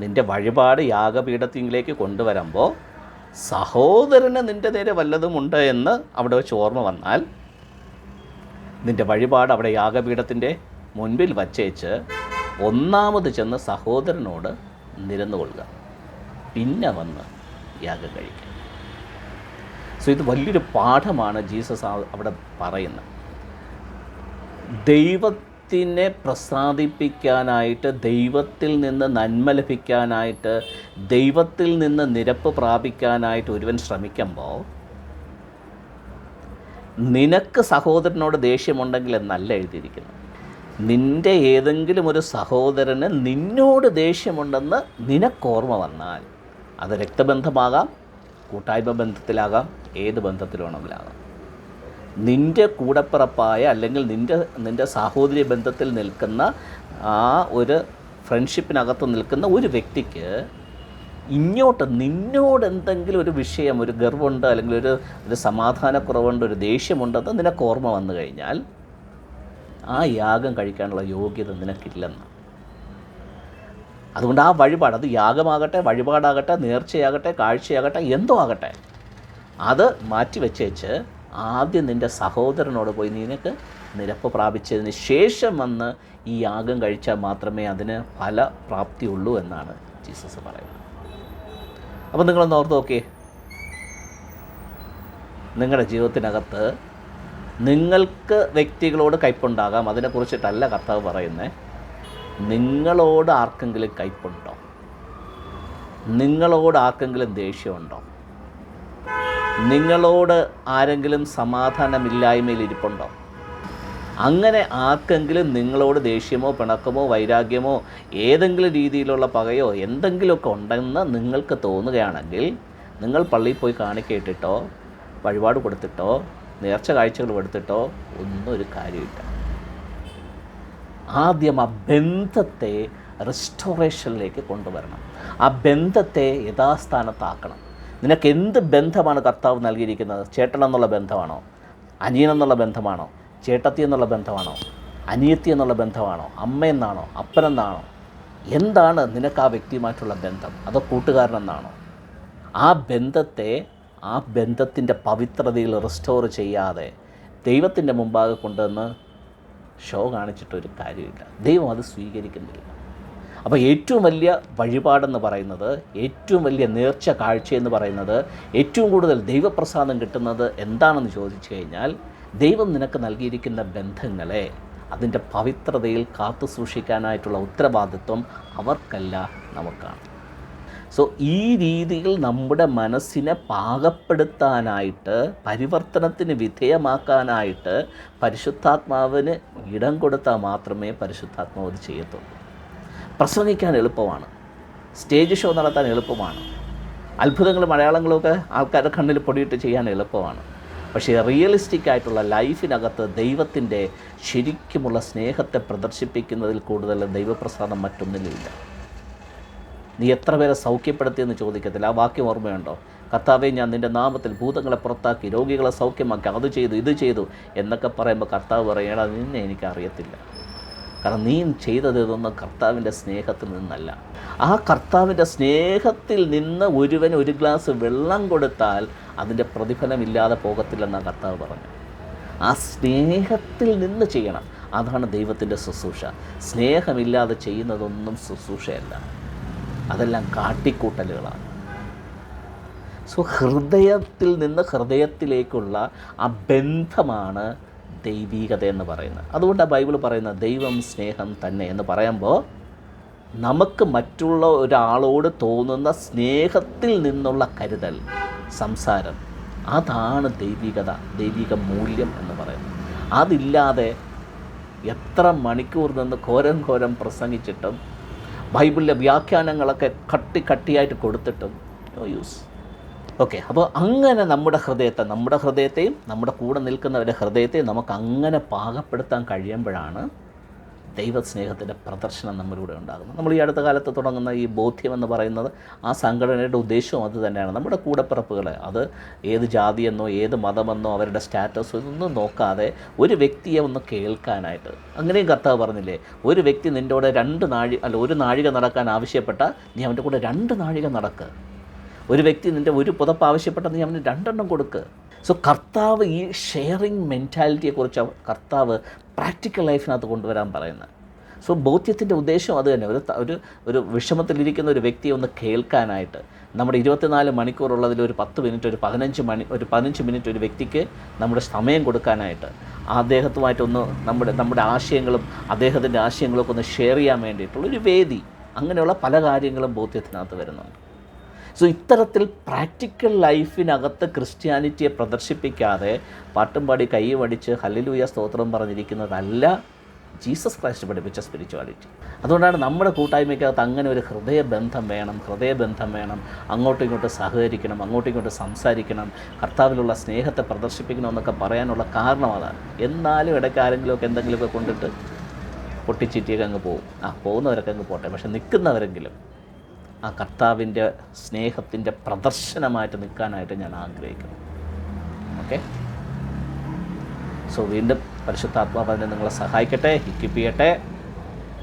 നിന്റെ വഴിപാട് യാഗപീഠത്തിങ്കിലേക്ക് കൊണ്ടുവരുമ്പോൾ സഹോദരന് നിന്റെ നേരെ വല്ലതുമുണ്ട് എന്ന് അവിടെ വെച്ച് ഓർമ്മ വന്നാൽ നിന്റെ വഴിപാട് അവിടെ യാഗപീഠത്തിന്റെ മുൻപിൽ വച്ചേച്ച് ഒന്നാമത് ചെന്ന് സഹോദരനോട് നിരന്നു കൊള്ളുക. പിന്നെ വന്ന് യാഗം കഴിക്കുക. സോ ഇത് വലിയൊരു പാഠമാണ് ജീസസ് അവിടെ പറയുന്നത്. ദൈവത്തിനെ പ്രസാദിപ്പിക്കാനായിട്ട് ദൈവത്തിൽ നിന്ന് നന്മ ലഭിക്കാനായിട്ട് ദൈവത്തിൽ നിന്ന് നിരപ്പ് പ്രാപിക്കാനായിട്ട് ഒരുവൻ ശ്രമിക്കുമ്പോൾ നിനക്ക് സഹോദരനോട് ദേഷ്യമുണ്ടെങ്കിൽ എന്നല്ല എഴുതിയിരിക്കുന്നത്. നിന്റെ ഏതെങ്കിലും ഒരു സഹോദരന് നിന്നോട് ദേഷ്യമുണ്ടെന്ന് നിനക്കോർമ്മ വന്നാൽ അത് രക്തബന്ധമാകാം കൂട്ടായ്മ ബന്ധത്തിലാകാം ഏത് ബന്ധത്തിൽ വേണമെങ്കിലാകാം നിന്റെ കൂടപ്പിറപ്പായ അല്ലെങ്കിൽ നിന്റെ നിന്റെ സാഹോദര്യ ബന്ധത്തിൽ നിൽക്കുന്ന ആ ഒരു ഫ്രണ്ട്ഷിപ്പിനകത്ത് നിൽക്കുന്ന ഒരു വ്യക്തിക്ക് ഇങ്ങോട്ട് നിന്നോട് എന്തെങ്കിലും ഒരു വിഷയം ഒരു ഗർവമുണ്ട് അല്ലെങ്കിൽ ഒരു ഒരു സമാധാനക്കുറവുണ്ട് ഒരു ദേഷ്യമുണ്ടെന്ന് നിനക്ക് ഓർമ്മ വന്നു കഴിഞ്ഞാൽ ആ യാഗം കഴിക്കാനുള്ള യോഗ്യത നിനക്കില്ലെന്ന്. അതുകൊണ്ട് ആ വഴിപാട് അത് യാഗമാകട്ടെ വഴിപാടാകട്ടെ നേർച്ചയാകട്ടെ കാഴ്ചയാകട്ടെ എന്തോ ആകട്ടെ അത് മാറ്റി വെച്ചേച്ച് ആദ്യം നിന്റെ സഹോദരനോട് പോയി നിനക്ക് നിരപ്പ് പ്രാപിച്ചതിന് ശേഷം വന്ന് ഈ യാഗം കഴിച്ചാൽ മാത്രമേ അതിന് ഫല പ്രാപ്തിയുള്ളൂ എന്നാണ് ജീസസ് പറയുന്നത്. അപ്പോൾ നിങ്ങളൊന്ന് ഓർത്ത് നോക്കിയേ. നിങ്ങളുടെ ജീവിതത്തിനകത്ത് നിങ്ങൾക്ക് വ്യക്തികളോട് കയ്പുണ്ടാകാം. അതിനെക്കുറിച്ചിട്ടല്ല കർത്താവ് പറയുന്നത് നിങ്ങളോട് ആർക്കെങ്കിലും കയ്പുണ്ടോ? നിങ്ങളോട് ആർക്കെങ്കിലും ദേഷ്യമുണ്ടോ നിങ്ങളോട് ആരെങ്കിലും സമാധാനമില്ലായ്മയിൽ ഇരിപ്പുണ്ടോ അങ്ങനെ ആർക്കെങ്കിലും നിങ്ങളോട് ദേഷ്യമോ പിണക്കമോ വൈരാഗ്യമോ ഏതെങ്കിലും രീതിയിലുള്ള പകയോ എന്തെങ്കിലുമൊക്കെ ഉണ്ടെന്ന് നിങ്ങൾക്ക് തോന്നുകയാണെങ്കിൽ നിങ്ങൾ പള്ളിയിൽ പോയി കാണിക്കേട്ടിട്ടോ വഴിപാട് കൊടുത്തിട്ടോ നേർച്ച കാഴ്ചകൾ എടുത്തിട്ടോ ഒന്നും ഒരു കാര്യമില്ല. ആദ്യം ആ ബന്ധത്തെ റെസ്റ്റോറേഷനിലേക്ക് കൊണ്ടുവരണം. ആ ബന്ധത്തെ യഥാസ്ഥാനത്താക്കണം. നിനക്ക് എന്ത് ബന്ധമാണ് കർത്താവ് നൽകിയിരിക്കുന്നത്? ചേട്ടൻ എന്നുള്ള ബന്ധമാണോ? അനിയൻ എന്നുള്ള ബന്ധമാണോ? ചേട്ടത്തി എന്നുള്ള ബന്ധമാണോ? അനിയത്തി എന്നുള്ള ബന്ധമാണോ? അമ്മയെന്നാണോ അപ്പനെന്നാണോ എന്താണ് നിനക്ക് ആ വ്യക്തിയുമായിട്ടുള്ള ബന്ധം? അതോ കൂട്ടുകാരനെന്നാണോ ആ ബന്ധത്തെ ആ ബന്ധത്തിന്റെ പവിത്രതയിൽ റിസ്റ്റോർ ചെയ്യാതെ ദൈവത്തിന്റെ മുമ്പാകെ കൊണ്ടുവന്ന് ഷോ കാണിച്ചിട്ടൊരു കാര്യമില്ല. ദൈവം അത് സ്വീകരിക്കുന്നില്ല. അപ്പോൾ ഏറ്റവും വലിയ വഴിപാടെന്ന് പറയുന്നത് ഏറ്റവും വലിയ നേർച്ച കാഴ്ചയെന്ന് പറയുന്നത് ഏറ്റവും കൂടുതൽ ദൈവപ്രസാദം കിട്ടുന്നത് എന്താണെന്ന് ചോദിച്ചു കഴിഞ്ഞാൽ ദൈവം നിനക്ക് നൽകിയിരിക്കുന്ന ബന്ധങ്ങളെ അതിന്റെ പവിത്രതയിൽ കാത്തു സൂക്ഷിക്കാനായിട്ടുള്ള ഉത്തരവാദിത്വം അവർക്കല്ല നമുക്കാണ്. സോ ഈ രീതിയിൽ നമ്മുടെ മനസ്സിനെ പാകപ്പെടുത്താനായിട്ട് പരിവർത്തനത്തിന് വിധേയമാക്കാനായിട്ട് പരിശുദ്ധാത്മാവിന് ഇടം കൊടുത്താൽ മാത്രമേ പരിശുദ്ധാത്മാവ് ചെയ്യത്തുള്ളൂ. പ്രസംഗിക്കാൻ എളുപ്പമാണ്. സ്റ്റേജ് ഷോ നടത്താൻ എളുപ്പമാണ്. അത്ഭുതങ്ങളും മലയാളങ്ങളുമൊക്കെ ആൾക്കാരുടെ കണ്ണിൽ പൊടിയിട്ട് ചെയ്യാൻ എളുപ്പമാണ്. പക്ഷേ റിയലിസ്റ്റിക് ആയിട്ടുള്ള ലൈഫിനകത്ത് ദൈവത്തിന്റെ ശരിക്കുമുള്ള സ്നേഹത്തെ പ്രദർശിപ്പിക്കുന്നതിൽ കൂടുതൽ ദൈവപ്രസാദം മറ്റൊന്നിലില്ല. നീ എത്ര പേരെ സൗഖ്യപ്പെടുത്തിയെന്ന് ചോദിക്കത്തില്ല. ആ വാക്യം ഓർമ്മയുണ്ടോ? കർത്താവെ ഞാൻ നിന്റെ നാമത്തിൽ ഭൂതങ്ങളെ പുറത്താക്കി രോഗികളെ സൗഖ്യമാക്കി അത് ചെയ്തു ഇത് ചെയ്തു എന്നൊക്കെ പറയുമ്പോൾ കർത്താവ് പറയണ നിന്നെ എനിക്ക് അറിയത്തില്ല കാരണം നീ ചെയ്തത് ഇതൊന്നും കർത്താവിന്റെ സ്നേഹത്തിൽ നിന്നല്ല. ആ കർത്താവിന്റെ സ്നേഹത്തിൽ നിന്ന് ഒരുവൻ ഒരു ഗ്ലാസ് വെള്ളം കൊടുത്താൽ അതിന്റെ പ്രതിഫലമില്ലാതെ പോകത്തില്ലെന്നാണ് കർത്താവ് പറഞ്ഞു ആ സ്നേഹത്തിൽ നിന്ന് ചെയ്യണം. അതാണ് ദൈവത്തിന്റെ ശുശ്രൂഷ. സ്നേഹമില്ലാതെ ചെയ്യുന്നതൊന്നും ശുശ്രൂഷയല്ല. അതെല്ലാം കാട്ടിക്കൂട്ടലുകളാണ്. സോ ഹൃദയത്തിൽ നിന്ന് ഹൃദയത്തിലേക്കുള്ള ആ ബന്ധമാണ് ദൈവീകത എന്ന് പറയുന്നത്. അതുകൊണ്ടാണ് ബൈബിൾ പറയുന്നത് ദൈവം സ്നേഹം തന്നെ എന്ന് പറയുമ്പോൾ നമുക്ക് മറ്റുള്ള ഒരാളോട് തോന്നുന്ന സ്നേഹത്തിൽ നിന്നുള്ള കരുതൽ സംസാരം അതാണ് ദൈവികത ദൈവിക മൂല്യം എന്ന് പറയുന്നത്. അതില്ലാതെ എത്ര മണിക്കൂർ നിന്ന് ഘോരം ഘോരം പ്രസംഗിച്ചിട്ടും ബൈബിളിലെ വ്യാഖ്യാനങ്ങളൊക്കെ കട്ടി കട്ടിയായിട്ട് കൊടുത്തിട്ടും നോ യൂസ് ഓക്കെ അപ്പോൾ അങ്ങനെ നമ്മുടെ ഹൃദയത്തെ നമ്മുടെ ഹൃദയത്തെയും നമ്മുടെ കൂടെ നിൽക്കുന്നവരുടെ ഹൃദയത്തെയും നമുക്ക് അങ്ങനെ പാകപ്പെടുത്താൻ കഴിയുമ്പോഴാണ് ദൈവസ്നേഹത്തിന്റെ പ്രദർശനം നമ്മളിലൂടെ ഉണ്ടാകുന്നത്. നമ്മൾ ഈ അടുത്ത കാലത്ത് തുടങ്ങുന്ന ഈ ബോധ്യം എന്ന് പറയുന്നത് ആ സംഘടനയുടെ ഉദ്ദേശവും അത് തന്നെയാണ്. നമ്മുടെ കൂടപ്പിറപ്പുകളെ അത് ഏത് ജാതിയെന്നോ ഏത് മതമെന്നോ അവരുടെ സ്റ്റാറ്റസ് ഒന്നും നോക്കാതെ ഒരു വ്യക്തിയെ ഒന്ന് കേൾക്കാനായിട്ട്. അങ്ങനെയും കർത്താവ് പറഞ്ഞില്ലേ ഒരു വ്യക്തി നിന്റെ കൂടെ രണ്ട് നാഴി അല്ല ഒരു നാഴിക നടക്കാൻ ആവശ്യപ്പെട്ട നീ അവന്റെ കൂടെ രണ്ട് നാഴിക നടക്ക്. ഒരു വ്യക്തി നിന്റെ ഒരു പുതപ്പ് ആവശ്യപ്പെട്ടെന്ന് ഞാൻ രണ്ടെണ്ണം കൊടുക്ക്. സോ കർത്താവ് ഈ ഷെയറിങ് മെന്റാലിറ്റിയെക്കുറിച്ച് കർത്താവ് പ്രാക്ടിക്കൽ ലൈഫിനകത്ത് കൊണ്ടുവരാൻ പറയുന്നത് സോ ബോധ്യത്തിന്റെ ഉദ്ദേശം അത് തന്നെ. ഒരു ഒരു ഒരു വിഷമത്തിലിരിക്കുന്ന ഒരു വ്യക്തിയെ ഒന്ന് കേൾക്കാനായിട്ട്. നമ്മുടെ ഇരുപത്തിനാല് മണിക്കൂറുള്ളതിൽ ഒരു പത്ത് മിനിറ്റ് ഒരു പതിനഞ്ച് മണി ഒരു പതിനഞ്ച് മിനിറ്റ് ഒരു വ്യക്തിക്ക് നമ്മുടെ സമയം കൊടുക്കാനായിട്ട്. അദ്ദേഹത്തുമായിട്ടൊന്ന് നമ്മുടെ നമ്മുടെ ആശയങ്ങളും അദ്ദേഹത്തിന്റെ ആശയങ്ങളൊക്കെ ഒന്ന് ഷെയർ ചെയ്യാൻ വേണ്ടിയിട്ടുള്ളൊരു വേദി. അങ്ങനെയുള്ള പല കാര്യങ്ങളും ബോധ്യത്തിനകത്ത് വരുന്നുണ്ട്. സോ ഇത്തരത്തിൽ പ്രാക്ടിക്കൽ ലൈഫിനകത്ത് ക്രിസ്ത്യാനിറ്റിയെ പ്രദർശിപ്പിക്കാതെ പാട്ടും പാടി കൈ വടിച്ച് ഹല്ലേലൂയ സ്തോത്രം പറഞ്ഞിരിക്കുന്നതല്ല ജീസസ് ക്രൈസ്റ്റ് പഠിപ്പിച്ച സ്പിരിച്വാലിറ്റി അതുകൊണ്ടാണ് നമ്മുടെ കൂട്ടായ്മയ്ക്കകത്ത് അങ്ങനെ ഒരു ഹൃദയബന്ധം വേണം ഹൃദയബന്ധം വേണം. അങ്ങോട്ടും ഇങ്ങോട്ടും സഹകരിക്കണം അങ്ങോട്ടും ഇങ്ങോട്ടും സംസാരിക്കണം കർത്താവിലുള്ള സ്നേഹത്തെ പ്രദർശിപ്പിക്കണം എന്നൊക്കെ പറയാനുള്ള കാരണം അതാണ്. എന്നാലും ഇടയ്ക്ക് ആരെങ്കിലുമൊക്കെ എന്തെങ്കിലുമൊക്കെ കൊണ്ടിട്ട് പൊട്ടിച്ചിറ്റിയൊക്കെ അങ്ങ് പോകും ആ പോകുന്നവരൊക്കെ അങ്ങ് പോട്ടെ. പക്ഷെ നിൽക്കുന്നവരെങ്കിലും ആ കർത്താവിന്റെ സ്നേഹത്തിന്റെ പ്രദർശനമായിട്ട് നിൽക്കാനായിട്ട് ഞാൻ ആഗ്രഹിക്കുന്നു. ഓക്കെ? സോ വീണ്ടും പരിശുദ്ധാത്മാവ് നിങ്ങളെ സഹായിക്കട്ടെ ഹിക്കിപ്പിയട്ടെ